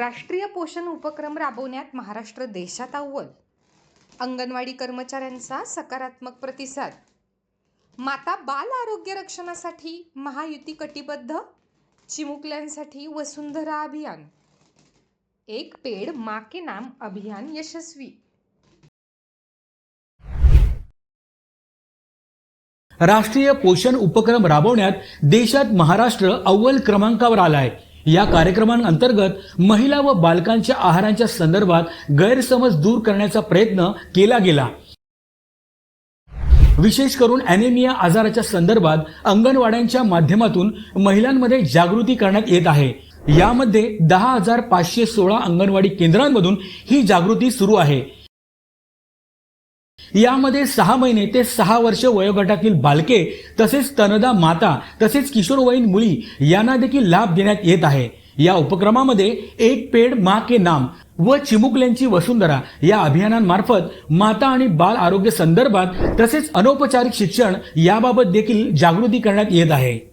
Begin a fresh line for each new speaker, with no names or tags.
राष्ट्रीय पोषण उपक्रम राबवण्यात महाराष्ट्र देशात अव्वल अंगणवाडी कर्मचाऱ्यांचा सकारात्मक प्रतिसाद. माता बाल आरोग्य रक्षणासाठी महायुती कटिबद्ध. चिमुकल्यांसाठी वसुंधरा अभियान. एक पेड मा के नाम अभियान यशस्वी.
राष्ट्रीय पोषण उपक्रम राबवण्यात देशात महाराष्ट्र अव्वल क्रमांकावर आला आहे या कार्यक्रमांअंतर्गत महिला व बालकांच्या आहारांच्या संदर्भात गैरसमज दूर करण्याचा प्रयत्न केला गेला. विशेष करून ॲनेमिया आजाराच्या संदर्भात अंगणवाड्यांच्या माध्यमातून महिलांमध्ये जागृती करण्यात येत आहे. यामध्ये दहा हजार पाचशे सोळा अंगणवाडी केंद्रांमधून ही जागृती सुरू आहे. यामध्ये सहा महिने ते सहा वर्ष वयोगटातील बालके तसेच तनदा माता तसेच किशोरवयीन मुली यांना देखील लाभ देण्यात येत आहे. या उपक्रमामध्ये एक पेड मा के नाम व चिमुकल्यांची वसुंधरा या अभियानांमार्फत माता आणि बाल आरोग्य संदर्भात तसेच अनौपचारिक शिक्षण याबाबत देखील जागृती करण्यात येत आहे.